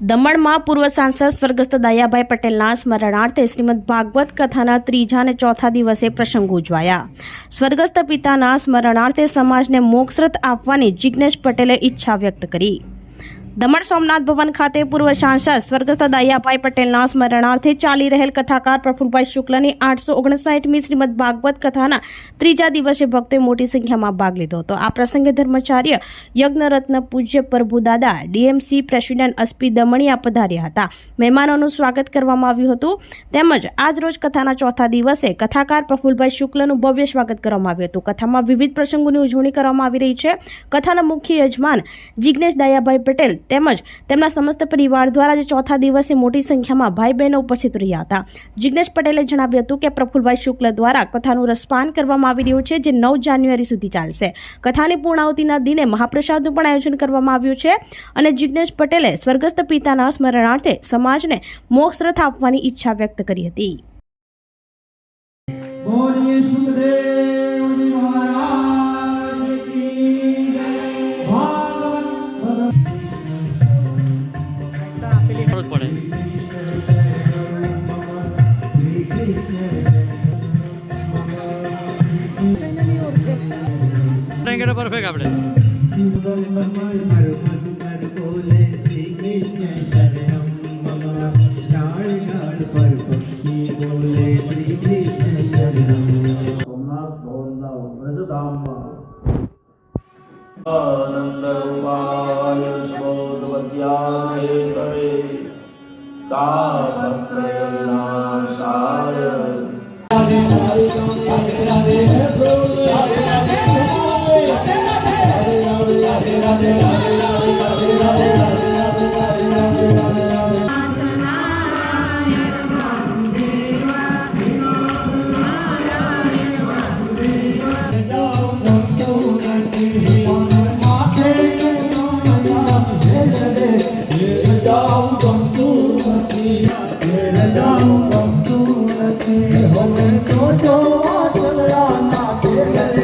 દમણમાં પૂર્વ સાંસદ સ્વર્ગસ્થ દયાભાઈ પટેલના સ્મરણાર્થે શ્રીમદ ભાગવત કથાના ત્રીજા અને ચોથા દિવસે પ્રસંગ ઉજવાયા. સ્વર્ગસ્થ પિતાના સ્મરણાર્થે સમાજને મોક્ષરત આપવાની જિજ્ઞેશ પટેલે ઈચ્છા વ્યક્ત કરી. દમણ સોમનાથ ભવન ખાતે પૂર્વ સાંસદ સ્વર્ગસ્થ દયાભાઈ પટેલના સ્મરણાર્થે ચાલી રહેલ કથાકાર પ્રફુલભાઈ શુક્લની આઠસો ઓગણસાઠમી શ્રીમદ ભાગવત કથાના ત્રીજા દિવસે ભક્તોએ મોટી સંખ્યામાં ભાગ લીધો હતો. આ પ્રસંગે ધર્માચાર્ય યજ્ઞરત્ન પૂજ્ય પ્રભુદાદા, ડીએમસી પ્રેસિડેન્ટ અસ્પી દમણિયા પધાર્યા હતા. મહેમાનોનું સ્વાગત કરવામાં આવ્યું હતું. તેમજ આજ રોજ કથાના ચોથા દિવસે કથાકાર પ્રફુલભાઈ શુક્લનું ભવ્ય સ્વાગત કરવામાં આવ્યું હતું. કથામાં વિવિધ પ્રસંગોની ઉજવણી કરવામાં આવી રહી છે. કથાના મુખ્ય યજમાન જિજ્ઞેશ દયાભાઈ પટેલ તેમજ તેમના સમસ્ત પરિવાર દ્વારા જે ચોથા દિવસે મોટી સંખ્યામાં ભાઈ બહેનો ઉપસ્થિત રહ્યા હતા. જિજ્ઞેશ પટેલે જણાવ્યું હતું કે પ્રફુલભાઈ શુક્લ દ્વારા કથાનું રસપાન કરવામાં આવી રહ્યું છે, જે નવ જાન્યુઆરી સુધી ચાલશે. કથાની પૂર્ણાહુતિના દિને મહાપ્રસાદનું પણ આયોજન કરવામાં આવ્યું છે અને જિજ્ઞેશ પટેલે સ્વર્ગસ્થ પિતાના સ્મરણાર્થે સમાજને મોક્ષરથ આપવાની ઈચ્છા વ્યક્ત કરી હતી. બોલીએ સુખદેવ ફરક પડે આપણે પરફેક્ટ આપણે સોમનાથ ભવનના વ્રજધામમાં આનંદ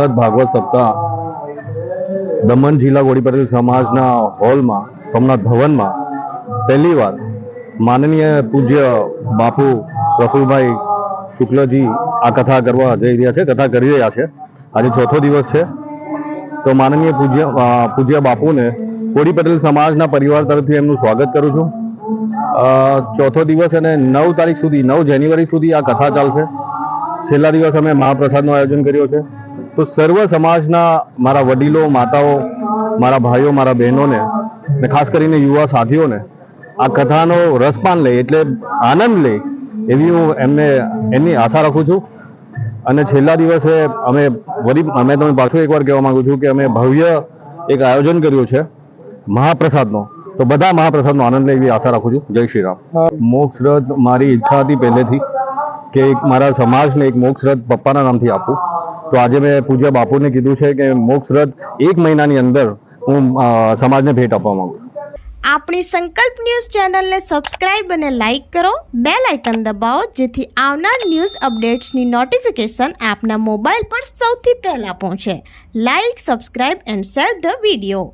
શ્રીમદ ભાગવત સપ્તાહ દમણ જિલ્લા ગોડી પટેલ સમાજના હોલમાં, સોમનાથ ભવનમાં પહેલી વાર માનનીય પૂજ્ય બાપુ પ્રફુલભાઈ શુક્લજી આ કથા કરવા જઈ રહ્યા છે, કથા કરી રહ્યા છે. આજે ચોથો દિવસ છે. તો માનનીય પૂજ્ય પૂજ્ય બાપુને કોડી પટેલ સમાજના પરિવાર તરફથી એમનું સ્વાગત કરું છું. ચોથો દિવસ અને નવ તારીખ સુધી, નવ જાન્યુઆરી સુધી આ કથા ચાલશે. છેલ્લા દિવસ અમે મહાપ્રસાદનું આયોજન કર્યો છે. તો સર્વ સમાજના મારા વડીલો, માતાઓ, મારા ભાઈઓ, મારા બહેનોને ને ખાસ કરીને યુવા સાથીઓને આ કથાનો રસપાન લે એટલે આનંદ લે એવી હું એમને, એમની આશા રાખું છું. અને છેલ્લા દિવસે અમે વરી, અમે તમે પાછું એકવાર કહેવા માંગુ છું કે અમે ભવ્ય એક આયોજન કર્યું છે મહાપ્રસાદનો. તો બધા મહાપ્રસાદનો આનંદ લે એવી આશા રાખું છું. જય શ્રી રામ. મોક્ષ રથ મારી ઈચ્છા હતી પહેલેથી કે એક મારા સમાજને એક મોક્ષ રથ પપ્પાના નામથી આપું. તો આજે મેં પૂજ્ય બાપુને કીધું છે કે મોક્ષ રથ એક મહિનાની અંદર હું સમાજને ભેટ આપવા માંગુ છું. આપણી સંકલ્પ ન્યૂઝ ચેનલને સબસ્ક્રાઇબ અને લાઇક કરો બે લાઇકન દબાવો, જેથી આવનાર ન્યૂઝ અપડેટ્સની નોટિફિકેશન આપના મોબાઈલ પર સૌથી પહેલાં પહોંચે. Like, subscribe and share the video.